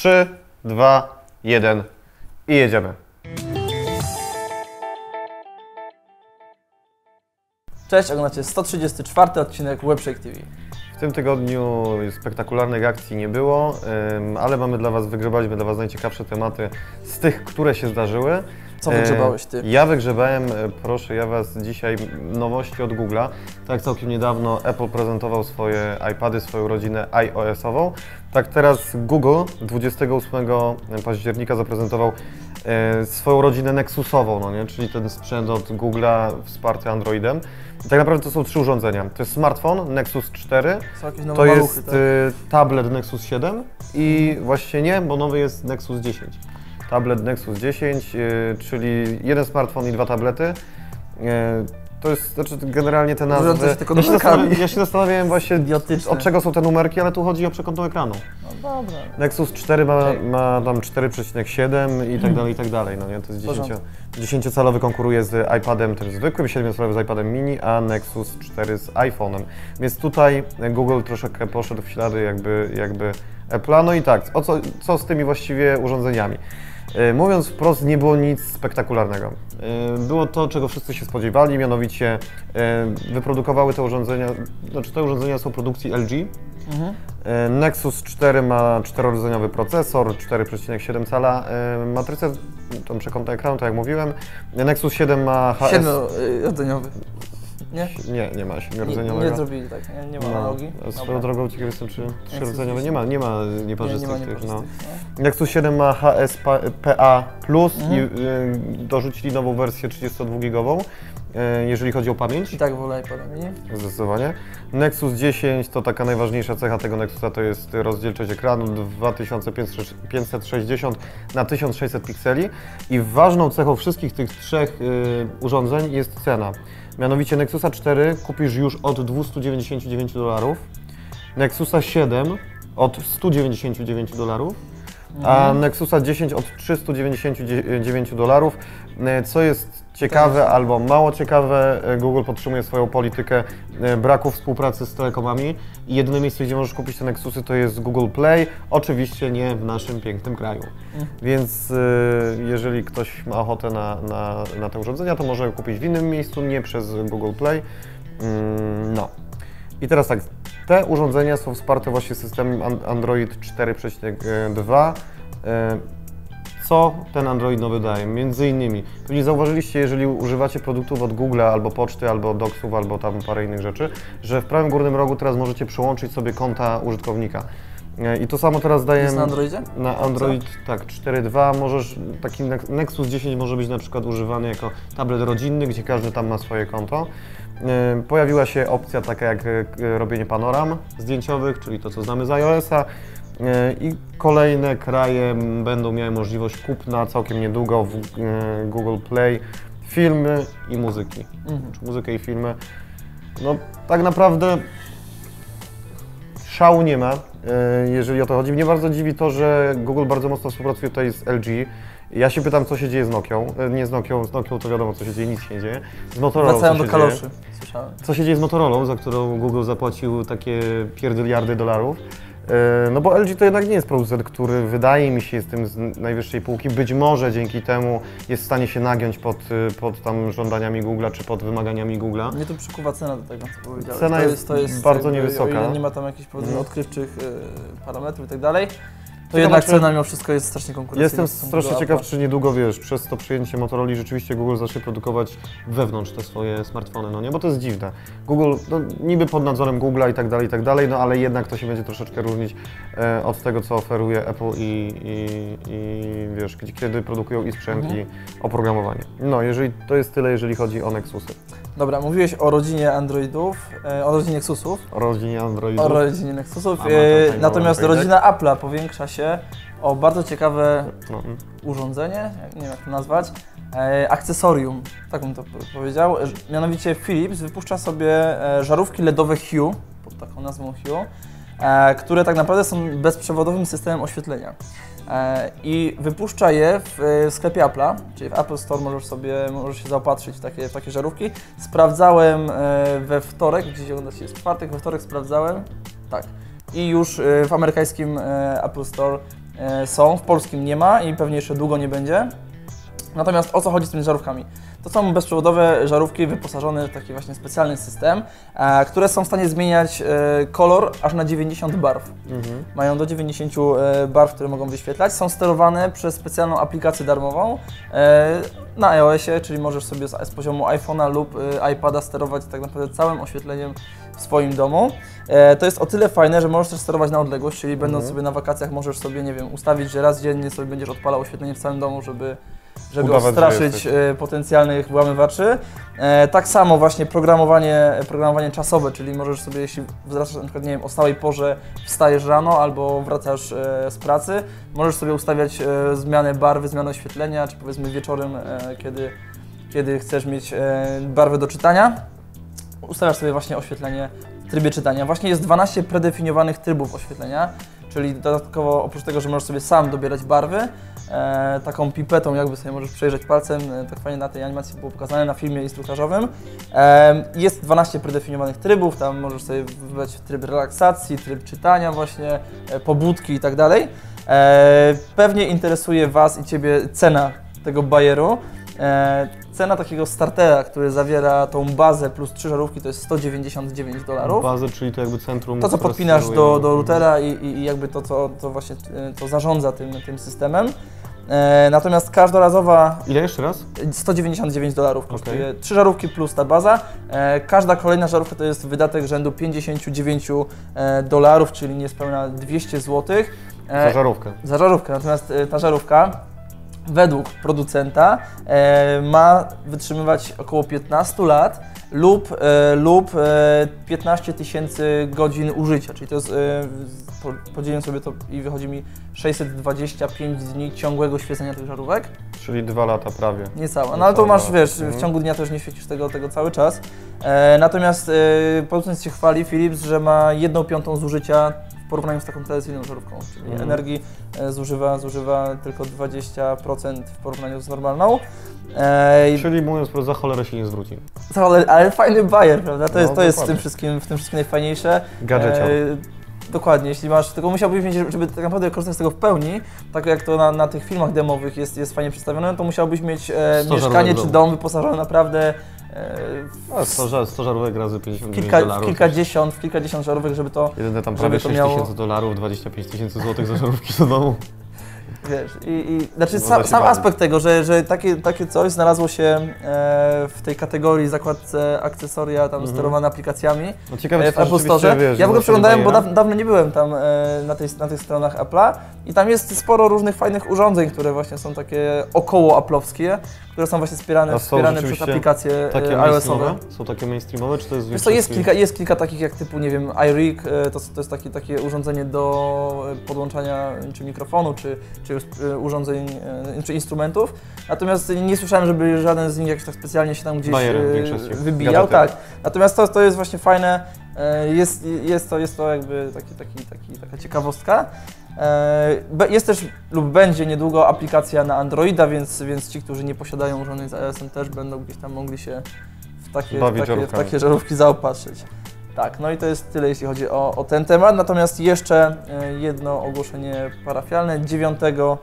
3, 2, 1 i jedziemy. Cześć, oglądacie 134 odcinek Webshake TV. W tym tygodniu spektakularnych akcji nie było, ale mamy dla Was, wygrzebaliśmy dla Was najciekawsze tematy z tych, które się zdarzyły. Co wygrzebałeś Ty? E, Ja wygrzebałem, e, proszę ja Was dzisiaj, nowości od Google'a. Tak całkiem niedawno Apple prezentował swoje iPady, swoją rodzinę iOS-ową. Tak teraz Google 28 października zaprezentował e, swoją rodzinę Nexusową, no nie? czyli ten sprzęt od Google'a wsparty Androidem. I tak naprawdę to są trzy urządzenia. To jest smartfon Nexus 4, Są jakieś nowe to maluchy, jest tak? y, tablet Nexus 7 i właśnie nie, bo nowy jest Nexus 10. Tablet Nexus 10, y, czyli jeden smartfon i dwa tablety. Y, to jest, znaczy generalnie te nazwy... Się tylko ja, się ja się zastanawiałem właśnie Idiotyczne. od czego są te numerki, ale tu chodzi o przekątną ekranu. No dobra. Nexus 4 ma, ma tam 4,7 i tak dalej, i tak dalej. No nie? To jest W porządku. 10, 10-calowy konkuruje z iPadem tym zwykłym, 7-calowy z iPadem mini, a Nexus 4 z iPhone'em. Więc tutaj Google troszeczkę poszedł w ślady jakby, jakby Apple'a. No i tak, o co, co z tymi właściwie urządzeniami? E, Mówiąc wprost, nie było nic spektakularnego. E, Było to, czego wszyscy się spodziewali, mianowicie e, wyprodukowały te urządzenia, znaczy te urządzenia są produkcji LG, Mhm. Nexus 4 ma czterordzeniowy procesor, 4,7 cala matrycę, tą przekątną ekranu, tak jak mówiłem. Nexus 7 ma HS... Siedmiorodzeniowy. Nie? Nie, nie ma Nie, siedmiorodzeniowiowego. nie zrobili tak, nie, nie ma No, analogii. Swoją drogą ciekaw jestem, czy Nexus trzyrrodzeniowy nie ma, nie ma Nie, nie nieparzystych ma tych, no. No. Nexus 7 ma HSPA Plus Mhm. i y, dorzucili nową wersję 32-gigową, y, jeżeli chodzi o pamięć. I tak wolę mini. Zdecydowanie. Nexus 10 to taka najważniejsza cecha tego Nexusa to jest rozdzielczość ekranu 2560 na 1600 pikseli i ważną cechą wszystkich tych trzech y, urządzeń jest cena. Mianowicie Nexusa 4 kupisz już od 299 dolarów, Nexusa 7 od 199 dolarów, a Nexusa 10 od 399 dolarów. E, Co jest ciekawe albo mało ciekawe, e, Google podtrzymuje swoją politykę e, braku współpracy z telekomami i jedyne miejsce, gdzie możesz kupić te Nexusy to jest Google Play, oczywiście nie w naszym pięknym kraju. Więc e, jeżeli ktoś ma ochotę na, na, na te urządzenia, to może kupić w innym miejscu, nie przez Google Play. Mm, No. I teraz tak, te urządzenia są wsparte właśnie systemem An- Android 4.2. E, Co ten Android nowy daje? Między innymi, pewnie zauważyliście, jeżeli używacie produktów od Google'a, albo poczty, albo docsów, albo tam parę innych rzeczy, że w prawym górnym rogu teraz możecie przełączyć sobie konta użytkownika. E, I to samo teraz daje... Jest na Androidzie? Na Android, tak, 4.2 możesz, taki Nex- Nexus 10 może być na przykład używany jako tablet rodzinny, gdzie każdy tam ma swoje konto. E, Pojawiła się opcja taka jak e, robienie panoram zdjęciowych, czyli to co znamy z iOS-a. I kolejne kraje będą miały możliwość kupna całkiem niedługo w Google Play filmy i muzyki. Mhm. Czy muzykę i filmy. No tak naprawdę szału nie ma, e, jeżeli o to chodzi. Mnie bardzo dziwi to, że Google bardzo mocno współpracuje tutaj z LG. Ja się pytam, co się dzieje z Nokią. E, Nie z Nokią, z Nokią to wiadomo, co się dzieje, nic się nie dzieje. Z Motorola Wracają co do się kaloszy, dzieje. słyszałem. Co się dzieje z Motorolą, za którą Google zapłacił takie pierdyliardy dolarów? E, No bo LG to jednak nie jest producent, który wydaje mi się jest tym z najwyższej półki. Być może dzięki temu jest w stanie się nagiąć pod, y, pod tam żądaniami Google'a czy pod wymaganiami Google'a. Mnie tu przykuwa cena do tego, co powiedziałeś. Cena to jest to jest bardzo jakby, niewysoka. Nie ma tam jakichś powiedzmy Mhm. odkrywczych y, parametrów i tak dalej, to jednak czy- cena mimo wszystko jest strasznie konkurencyjna. Jestem strasznie ciekaw, czy niedługo wiesz, przez to przyjęcie Motorola rzeczywiście Google zacznie produkować wewnątrz te swoje smartfony, no nie? Bo to jest dziwne. Google, no, niby pod nadzorem Google'a i tak dalej, i tak dalej, no ale jednak to się będzie troszeczkę różnić e, od tego, co oferuje Apple i, i, i wiesz, gdzie- kiedy produkują i sprzęt, Mhm. i oprogramowanie. No, jeżeli to jest tyle, jeżeli chodzi o Nexusy. Dobra, mówiłeś o rodzinie Androidów, e, o rodzinie Nexusów, O rodzinie Androidu. o rodzinie Nexusów, e, natomiast rodzina Apple'a powiększa się o bardzo ciekawe No, urządzenie, nie wiem jak to nazwać, e, akcesorium, tak bym to powiedział. Mianowicie Philips wypuszcza sobie żarówki LEDowe Hue, pod taką nazwą Hue, które tak naprawdę są bezprzewodowym systemem oświetlenia. E, I wypuszcza je w e, sklepie Apple'a, czyli w Apple Store możesz sobie możesz się zaopatrzyć w takie, w takie żarówki. Sprawdzałem e, we wtorek, dzisiaj oglądacie jest czwartek, we wtorek sprawdzałem, tak. I już w amerykańskim Apple Store są, w polskim nie ma i pewnie jeszcze długo nie będzie. Natomiast o co chodzi z tymi żarówkami? To są bezprzewodowe żarówki wyposażone w taki właśnie specjalny system, e, które są w stanie zmieniać e, kolor aż na 90 barw. Mhm. Mają do 90 e, barw, które mogą wyświetlać. Są sterowane przez specjalną aplikację darmową na iOSie, czyli możesz sobie z, poziomu iPhone'a lub iPada sterować tak naprawdę całym oświetleniem w swoim domu. To jest o tyle fajne, że możesz też sterować na odległość, czyli będąc Mhm. sobie na wakacjach możesz sobie, nie wiem, ustawić, że raz dziennie sobie będziesz odpalał oświetlenie w całym domu, żeby żeby odstraszyć e, potencjalnych włamywaczy. E, tak samo właśnie programowanie, programowanie czasowe, czyli możesz sobie, jeśli wracasz na przykład, nie wiem, o stałej porze wstajesz rano albo wracasz e, z pracy, możesz sobie ustawiać e, zmianę barwy, zmianę oświetlenia, czy powiedzmy wieczorem, e, kiedy, kiedy chcesz mieć e, barwę do czytania, ustawiasz sobie właśnie oświetlenie w trybie czytania. Właśnie jest 12 predefiniowanych trybów oświetlenia, czyli dodatkowo oprócz tego, że możesz sobie sam dobierać barwy, e, taką pipetą jakby sobie możesz przejrzeć palcem, e, tak fajnie na tej animacji było pokazane na filmie instruktażowym. E, jest 12 predefiniowanych trybów, tam możesz sobie wybrać tryb relaksacji, tryb czytania właśnie, e, pobudki i tak dalej. E, pewnie interesuje Was i Ciebie cena tego bajeru. E, cena takiego startera, który zawiera tą bazę plus trzy żarówki to jest 199 dolarów. Bazę, czyli to jakby centrum. To, co podpinasz do, do routera i, i jakby to, co to właśnie e, to zarządza tym, tym systemem. E, natomiast każdorazowa Ile jeszcze raz? 199 dolarów kosztuje trzy żarówki plus ta baza. Każda kolejna żarówka to jest wydatek rzędu 59 e, dolarów, czyli niespełna 200 zł. Za żarówkę. za żarówkę. Natomiast ta żarówka według producenta e, ma wytrzymywać około 15 lat lub, e, lub e, 15 tysięcy godzin użycia, czyli to jest, e, po- podzieliłem sobie to i wychodzi mi 625 dni ciągłego świecenia tych żarówek. Czyli dwa lata prawie. Niecałe. No ale to masz, wiesz, mhm. w ciągu dnia też nie świecisz tego, tego cały czas. E, natomiast e, producent się chwali, Philips, że ma jedną piątą zużycia porównaniu z taką tradycyjną żarówką, czyli Mhm. energii e, zużywa, zużywa tylko 20% w porównaniu z normalną. E, Czyli mówiąc za cholerę się nie zwróci. ale, ale fajny bajer, prawda? To No, jest, to jest w, tym wszystkim, w tym wszystkim najfajniejsze. Gadżeciar. E, Dokładnie, jeśli masz, tylko musiałbyś mieć, żeby tak naprawdę korzystać z tego w pełni, tak jak to na, na tych filmach demowych jest, jest fajnie przedstawione, to musiałbyś mieć e, 100 mieszkanie czy dom wyposażony naprawdę A 100, żar- 100 żarówek razy 59 kilka, dolarów. w kilkadziesiąt, w kilkadziesiąt żarówek, żeby to, Jedyne tam żeby prawie to 6 miało- tysięcy dolarów, 25 tysięcy złotych za żarówki do domu. Wiesz, i, i znaczy Można sam, sam aspekt tego, że, że takie, takie coś znalazło się e, w tej kategorii zakładce akcesoria tam Mhm. sterowane aplikacjami, No ciekawe, e, w Apple Store. wiesz, ja w ogóle przeglądałem, bo daw, dawno nie byłem tam e, na, tej, na tych stronach Apple'a i tam jest sporo różnych fajnych urządzeń, które właśnie są takie około aplowskie, które są właśnie wspierane, wspierane przez aplikacje Takie e, iOS-owe. mainstreamowe? Są takie mainstreamowe, czy to jest Wiesz co, jest kilka, jest kilka takich jak typu, nie wiem, iRig, e, to, to jest takie, takie urządzenie do e, podłączania czy mikrofonu, czy, czy e, urządzeń, e, czy instrumentów. Natomiast nie słyszałem, żeby żaden z nich jakoś tak specjalnie się tam gdzieś e, wybijał. Tak. Natomiast to, to jest właśnie fajne, jest, jest, to, jest to jakby taki, taki, taki, taka ciekawostka. Jest też lub będzie niedługo aplikacja na Androida, więc, więc ci, którzy nie posiadają urządzeń z iOS-em też będą gdzieś tam mogli się w takie, w takie, w takie żarówki zaopatrzyć. Tak, no i to jest tyle, jeśli chodzi o, o ten temat. Natomiast jeszcze e, jedno ogłoszenie parafialne. 9, e,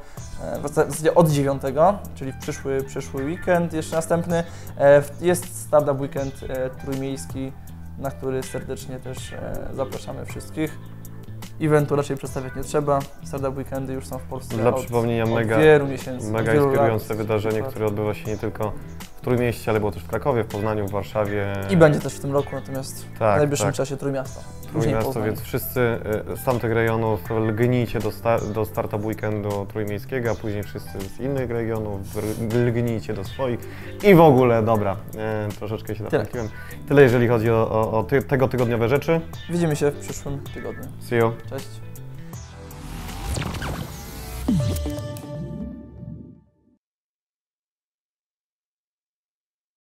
w zasadzie od 9, czyli w przyszły, przyszły weekend, jeszcze następny, e, jest Startup Weekend trójmiejski, na który serdecznie też zapraszamy wszystkich. Eventu raczej przedstawiać nie trzeba. Startup Weekendy już są w Polsce Dla od, przypomnienia od mega, wielu miesięcy. mega wielu inspirujące lat. wydarzenie, które odbywa się nie tylko Trójmieście, ale było też w Krakowie, w Poznaniu, w Warszawie. I będzie też w tym roku, natomiast w tak, najbliższym tak. czasie Trójmiasto. Trójmiasto, więc wszyscy y, z tamtych rejonów lgnijcie do, sta, do Startup Weekendu Trójmiejskiego, a później wszyscy z innych regionów lgnijcie do swoich. I w ogóle, dobra, e, troszeczkę się Tyle. zapląkiłem. Tyle jeżeli chodzi o, o, o ty, tego tygodniowe rzeczy. Widzimy się w przyszłym tygodniu. See you. Cześć.